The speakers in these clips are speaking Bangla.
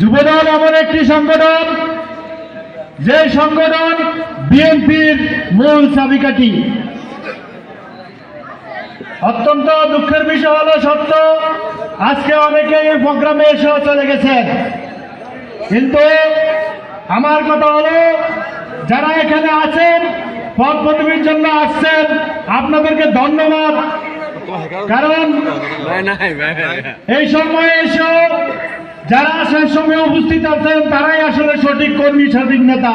যুবদল এমন একটি সংগঠন যে সংগঠন বিএনপির মূল চাবিকাঠি। অত্যন্ত দুঃখের বিষয় হলো সত্য আজকে অনেকে এই প্রোগ্রামে এসে চলে গেছেন। কিন্তু আমার কথা হলো যারা এখানে আছেন পদ পদবীর জন্য আসছেন আপনাদেরকে ধন্যবাদ। কারণ এই সময়ে এসেও যারা সেই সময় উপস্থিত আছেন, তারাই আসলে সঠিক কর্মী, সঠিক নেতা।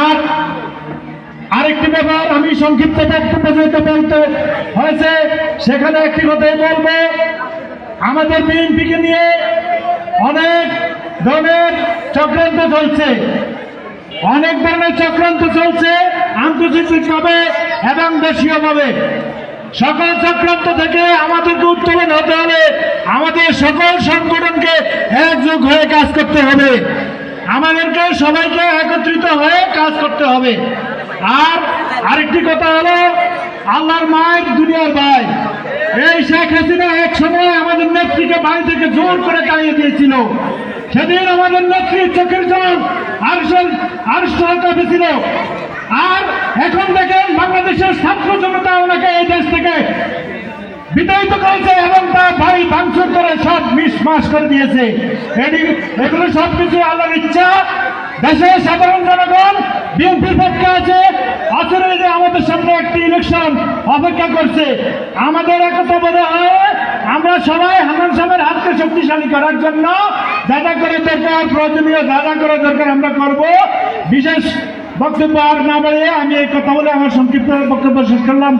আর আরেকটি ব্যাপার আমি সংক্ষিপ্ত বক্তব্য বলতে হয়েছে, সেখানে একটি কথাই বলব। আমাদের বিএনপিকে নিয়ে অনেক ধরনের চক্রান্ত চলছে। অনেক ধরনের চক্রান্ত চলছে আন্তর্জাতিকভাবে এবং দেশীয়ভাবে। সকল চক্রান্ত থেকে আমাদেরকে উত্তোলন হতে হলে আমাদের সকল হয়ে কাজ করতে হবে। আমাদেরকে সবাইকে একত্রিত হয়ে কাজ করতে হবে। আর আরেকটি কথা হলো, আল্লাহর মায়ের দুনিয়ার ভাই। এই শেখ হাসিনা এক সময় আমাদের নেত্রীকে বাড়ি থেকে জোর করে তাড়িয়ে দিয়েছিল। সেদিন আমাদের নেত্রীর চোখের জল আরশাল কাঁপেছিল আর এখন দেখেন বাংলাদেশের ছাত্র জনতা ওনাকে এই দেশ থেকে বিতাড়িত করেছে এবং তার বাড়ি ভাঙচুর করে সব মিস মাস করে দিয়েছে। এগুলো সব কিছু আল্লাহর ইচ্ছা। দেশের সাধারণ জনগণ, বিএনপির পক্ষে আছে। যে আমাদের সামনে একটি ইলেকশন অপেক্ষা করছে। আমাদের একতাবদ্ধ হয় আমরা সবাই হামান সাহেবের হাতকে শক্তিশালী করার জন্য যা করে দরকার, প্রয়োজনীয় যা করা দরকার আমরা করব। বিশেষ বক্তব্য আর না বাড়িয়ে আমি এই কথা বলে আমার সংক্ষিপ্ত বক্তব্য শেষ করলাম।